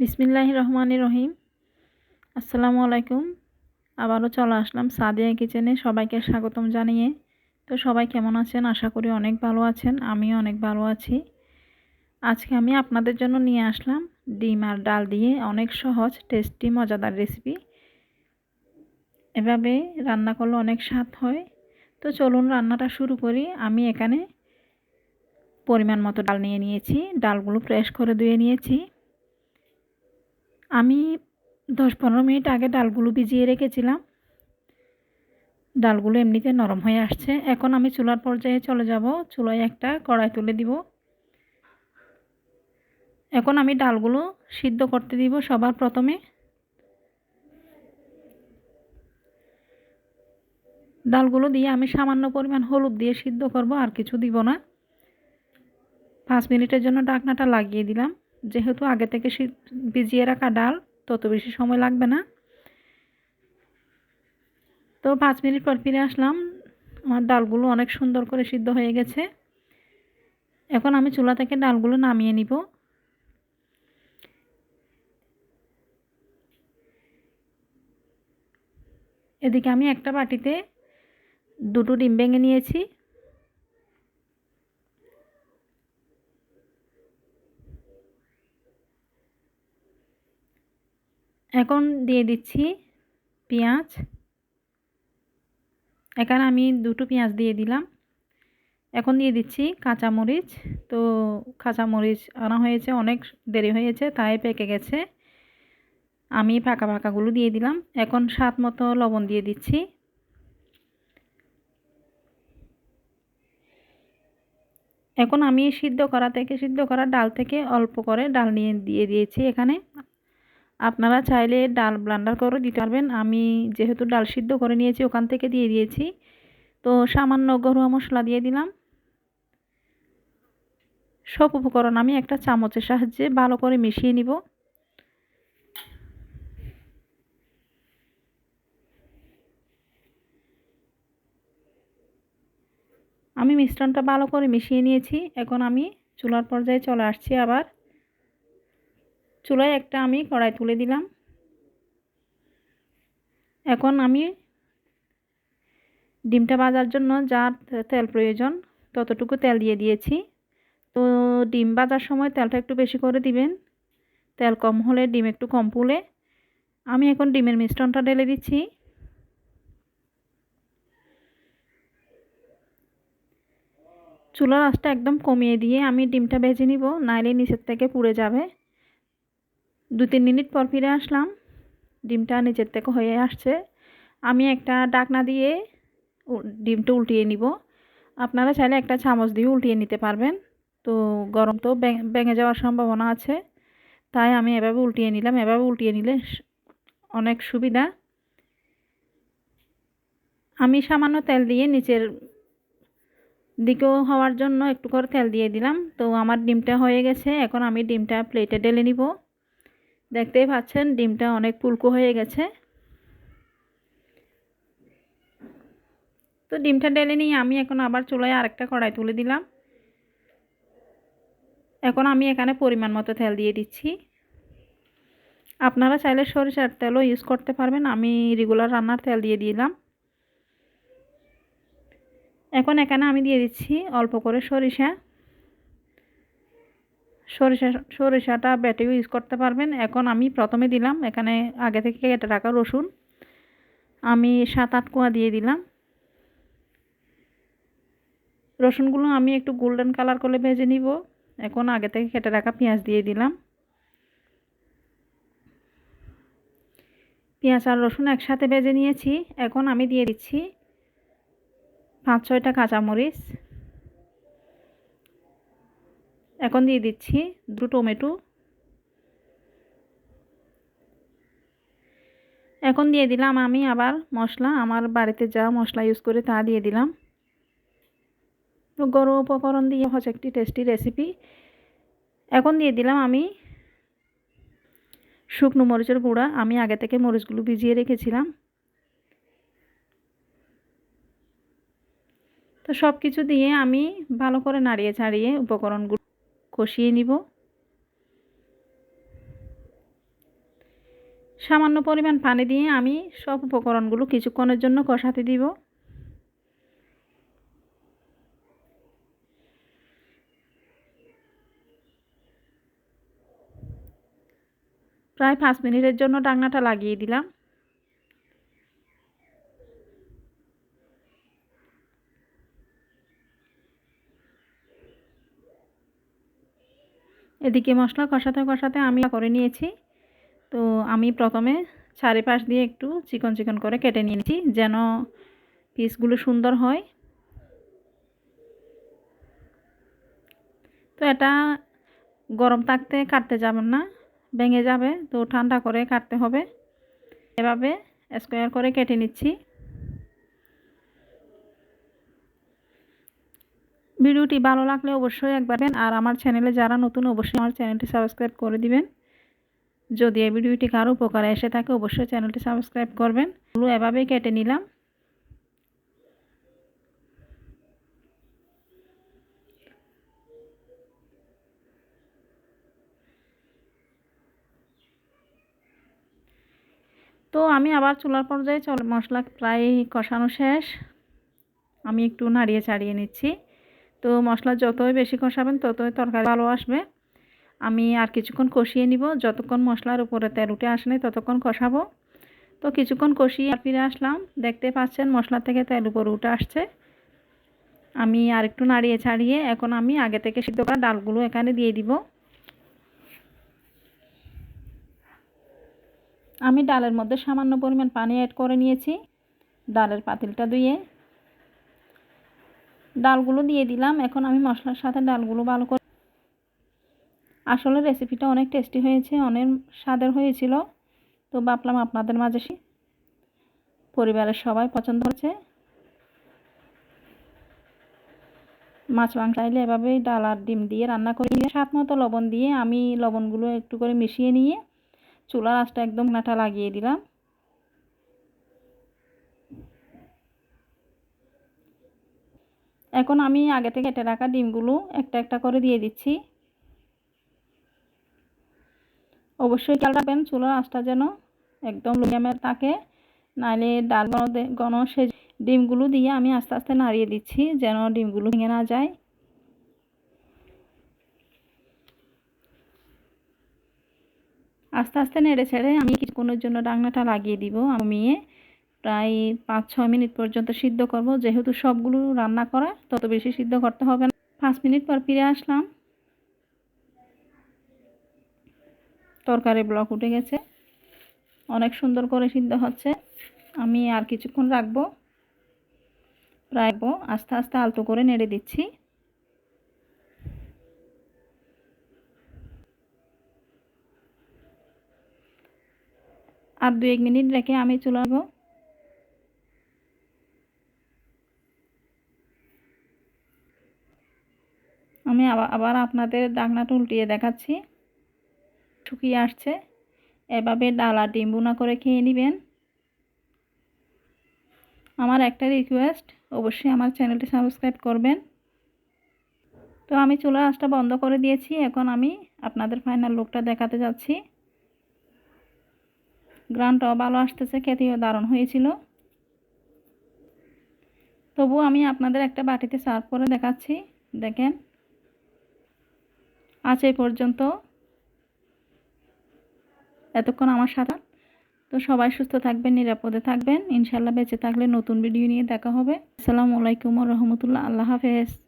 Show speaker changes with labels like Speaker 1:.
Speaker 1: বিসমিল্লাহ রহমান রহিম। আসসালামু আলাইকুম। আবারও চলে আসলাম সাদিয়া কিচেনে সবাইকে স্বাগতম জানিয়ে। তো সবাই কেমন আছেন? আশা করি অনেক ভালো আছেন, আমিও অনেক ভালো আছি। আজকে আমি আপনাদের জন্য নিয়ে আসলাম ডিম আর ডাল দিয়ে অনেক সহজ, টেস্টি, মজাদার রেসিপি। এভাবে রান্না করলে অনেক স্বাদ হয়। তো চলুন রান্নাটা শুরু করি। আমি এখানে পরিমাণ মতো ডাল নিয়ে নিয়েছি। ডালগুলো প্রেস করে ধুয়ে নিয়েছি। আমি দশ পনেরো মিনিট আগে ডালগুলো ভিজিয়ে রেখেছিলাম। ডালগুলো এমনিতে নরম হয়ে আসছে। এখন আমি চুলার পর্যায়ে চলে যাব। চুলায় একটা কড়াই তুলে দিব। এখন আমি ডালগুলো সিদ্ধ করতে দিব সবার প্রথমে। ডালগুলো দিয়ে আমি সামান্য পরিমাণ হলুদ দিয়ে সিদ্ধ করব, আর কিছু দিব না। পাঁচ মিনিটের জন্য ডাকনাটা লাগিয়ে দিলাম। যেহেতু আগে থেকে ভিজিয়ে রাখা ডাল, তত বেশি সময় লাগবে না। তো পাঁচ মিনিট পর ফিরে আসলাম। আমার ডালগুলো অনেক সুন্দর করে সিদ্ধ হয়ে গেছে। এখন আমি চুলা থেকে ডালগুলো নামিয়ে নিব। এদিকে আমি একটা বাটিতে দুটো ডিম ভেঙে নিয়েছি। এখন দিয়ে দিচ্ছি পেঁয়াজ। এখানে আমি দুটো পেঁয়াজ দিয়ে দিলাম। এখন দিয়ে দিচ্ছি কাঁচামরিচ। তো কাঁচামরিচ আনা হয়েছে, অনেক দেরি হয়েছে, তাই পেকে গেছে। আমি ফাঁকা ফাঁকাগুলো দিয়ে দিলাম। এখন স্বাদ মতো লবণ দিয়ে দিচ্ছি। এখন আমি সিদ্ধ করা থেকে, সিদ্ধ করা ডাল থেকে অল্প করে ডাল নিয়ে, দিয়ে দিয়েছি এখানে। আপনারা চাইলে ডাল ব্লান্ডার করে দিতে পারবেন। আমি যেহেতু ডাল সিদ্ধ করে নিয়েছি, ওখান থেকে দিয়ে দিয়েছি। তো সামান্য গরুয়া মশলা দিয়ে দিলাম। সব উপকরণ আমি একটা চামচের সাহায্যে ভালো করে মিশিয়ে নিব। আমি মিশ্রণটা ভালো করে মিশিয়ে নিয়েছি। এখন আমি চুলার পর্যায়ে চলে আসছি আবার। চুলায় একটা আমি কড়াই তুলে দিলাম। এখন আমি ডিমটা ভাজার জন্য যা তেল প্রয়োজন ততটুকু তেল দিয়ে দিয়েছি। তো ডিম ভাজার সময় তেলটা একটু বেশি করে দিবেন। তেল কম হলে ডিম একটু কম পুলে। আমি এখন ডিমের মিশ্রণটা ঢেলে দিচ্ছি। চুলার আঁচটা একদম কমিয়ে দিয়ে আমি ডিমটা ভেজে নিব, নাইলে নিচের থেকে পুড়ে যাবে। দু তিন মিনিট পর ফিরে আসলাম। ডিমটা নিচের থেকে হয়ে আসছে। আমি একটা ডাকনা দিয়ে ডিমটা উল্টিয়ে নিব। আপনারা চাইলে একটা চামচ দিয়ে উল্টিয়ে নিতে পারবেন। তো গরম তো ভেঙে যাওয়ার সম্ভাবনা আছে। তাই আমি এভাবে উল্টিয়ে নিলাম। এভাবে উল্টিয়ে নিলে অনেক সুবিধা। আমি সামান্য তেল দিয়ে নিচের দিকেও হওয়ার জন্য একটু করে তেল দিয়ে দিলাম। তো আমার ডিমটা হয়ে গেছে। এখন আমি ডিমটা প্লেটে ঢেলে নিব। দেখতেই পাচ্ছেন, ডিমটা অনেক পুলকো হয়ে গেছে। তো ডিমটা ঢেলে নিয়ে আমি এখন আবার চুলায় আরেকটা কড়াই তুলে দিলাম। এখন আমি এখানে পরিমাণ মতো তেল দিয়ে দিচ্ছি। আপনারা চাইলে সরিষার তেলও ইউজ করতে পারবেন, আমি রেগুলার রান্নার তেল দিয়ে দিলাম। এখন এখানে আমি দিয়ে দিচ্ছি অল্প করে সরিষা। সরিষা, সরিষাটা বেটেও ইউজ করতে পারবেন। এখন আমি প্রথমে দিলাম এখানে আগে থেকে কেটে রাখা রসুন। আমি সাত, আট কোয়া দিয়ে দিলাম। রসুনগুলো আমি একটু গোল্ডেন কালার করে ভেজে নিব। এখন আগে থেকে কেটে রাখা পেঁয়াজ দিয়ে দিলাম। পেঁয়াজ আর রসুন একসাথে ভেজে নিয়েছি। এখন আমি দিয়ে দিচ্ছি পাঁচ, ছয়টা কাঁচামরিচ। এখন দিয়ে দিচ্ছি দুটো টমেটো। এখন দিয়ে দিলাম আমি আবার মশলা, আমার বাড়িতে যা মশলা ইউজ করে তা দিয়ে দিলাম। তো গরম উপকরণ দিয়ে হচ্ছে একটি টেস্টি রেসিপি এখন দিয়ে দিলাম আমি শুকনো মরিচের গুঁড়া। আমি আগে থেকে মরিচগুলো ভিজিয়ে রেখেছিলাম। তো সব কিছু দিয়ে আমি ভালো করে নাড়িয়ে ছাড়িয়ে উপকরণগুলো কষিয়ে নিব। সামান্য পরিমাণ পানি দিয়ে আমি সব উপকরণগুলো কিছুক্ষণের জন্য কষাতে দিব। প্রায় পাঁচ মিনিটের জন্য ডাকনাটা লাগিয়ে দিলাম। এদিকে মশলা কষাতে কষাতে আমি করে নিয়েছি। তো আমি প্রথমে চারিপাশ দিয়ে একটু চিকন চিকন করে কেটে নিয়েছি যেন পিসগুলো সুন্দর হয়। তো এটা গরম থাকতে কাটতে যাবেন না, ভেঙে যাবে, তো ঠান্ডা করে কাটতে হবে। এভাবে স্কোয়ার করে কেটে নিচ্ছি। ভিডিওটি ভালো লাগলে অবশ্যই একবার আর আমার চ্যানেলে যারা নতুন, অবশ্যই আমার চ্যানেলটি সাবস্ক্রাইব করে দিবেন। যদি এই ভিডিওটি কারও উপকারে এসে থাকে, অবশ্যই চ্যানেলটি সাবস্ক্রাইব করবেন। এগুলো এভাবেই কেটে নিলাম। তো আমি আবার চুলার পর্যায়ে চল মশলা প্রায় কষানো শেষ। আমি একটু নাড়িয়ে চাড়িয়ে নিচ্ছি। তো মশলা যতই বেশি কষাবেন, ততই তরকারি ভালো আসবে। আমি আর কিছুক্ষণ কষিয়ে নিব। যতক্ষণ মশলার উপরে তেল উঠে আসে নাই, ততক্ষণ কষাবো। তো কিছুক্ষণ কষিয়ে আর ফিরে আসলাম। দেখতে পাচ্ছেন মশলা থেকে তেল উপরে উঠে আসছে। আমি আর একটু নাড়িয়ে ছাড়িয়ে এখন আমি আগে থেকে সিদ্ধ করা ডালগুলো এখানে দিয়ে দিব। আমি ডালের মধ্যে সামান্য পরিমাণ পানি অ্যাড করে নিয়েছি। ডালের পাতিলটা ধুয়ে ডালগুলো দিয়ে দিলাম। এখন আমি মশলার সাথে ডালগুলো ভালো করে আসলে রেসিপিটা অনেক টেস্টি হয়েছে, অনেক স্বাদের হয়েছিল। তো ভাবলাম আপনাদের মাঝে পরিবারের সবাই পছন্দ হচ্ছে মাছ মাংস চাইলে এভাবেই ডাল আর ডিম দিয়ে রান্না করে। নিয়ে সাত মতো লবণ দিয়ে আমি লবণগুলো একটু করে মিশিয়ে নিয়ে চুলার আঁচটা একদম নাটা লাগিয়ে দিলাম। এখন আমি আগে থেকে কেটে রাখা ডিমগুলো একটা একটা করে দিয়ে দিচ্ছি। অবশ্যই খেয়াল রাখবেন, চুলার আঁচটা যেন একদম মিডিয়ামের থাকে। নাহলে ডাল গণ গণ সে ডিমগুলো দিয়ে আমি আস্তে আস্তে নাড়িয়ে দিচ্ছি যেন ডিমগুলো ভেঙে না যায়। আস্তে আস্তে নেড়ে ছেড়ে আমি কিছুক্ষণের জন্য ডাংনাটা লাগিয়ে দিব আমি প্রায় পাঁচ, ছয় মিনিট পর্যন্ত সিদ্ধ করব। যেহেতু সবগুলো রান্না করা, তত বেশি সিদ্ধ করতে হবে না। পাঁচ মিনিট পর ফিরে আসলাম। তরকারি ব্লক উঠে গেছে। অনেক সুন্দর করে সিদ্ধ হচ্ছে। আমি আর কিছুক্ষণ রাখব। রাখব, আস্তে আস্তে আলতো করে নেড়ে দিচ্ছি। আর দু এক মিনিট রেখে আমি চলাবো আমি আবার আপনাদের ডাকনাটা উল্টিয়ে দেখাচ্ছি। শুকিয়ে আসছে। এভাবে ডালা ডিম বুনা করে খেয়ে নেবেন। আমার একটা রিকোয়েস্ট অবশ্যই আমার চ্যানেলটি সাবস্ক্রাইব করবেন। তো আমি চুলার আঁচটা বন্ধ করে দিয়েছি। এখন আমি আপনাদের ফাইনাল লুকটা দেখাতে যাচ্ছি। গ্রানটাও ভালো আসতেছে, খেতেও দারুণ হয়েছিল। তবু আমি আপনাদের একটা বাটিতে সার্ভ করে দেখাচ্ছি। দেখেন। আজ এই পর্যন্ত। এতক্ষণ আমার সাথে। তো সবাই সুস্থ থাকবেন, নিরাপদে থাকবেন। ইনশাল্লাহ বেঁচে থাকলে নতুন ভিডিও নিয়ে দেখা হবে। আসসালামু আলাইকুম রহমতুল্লাহ। আল্লাহ হাফেজ।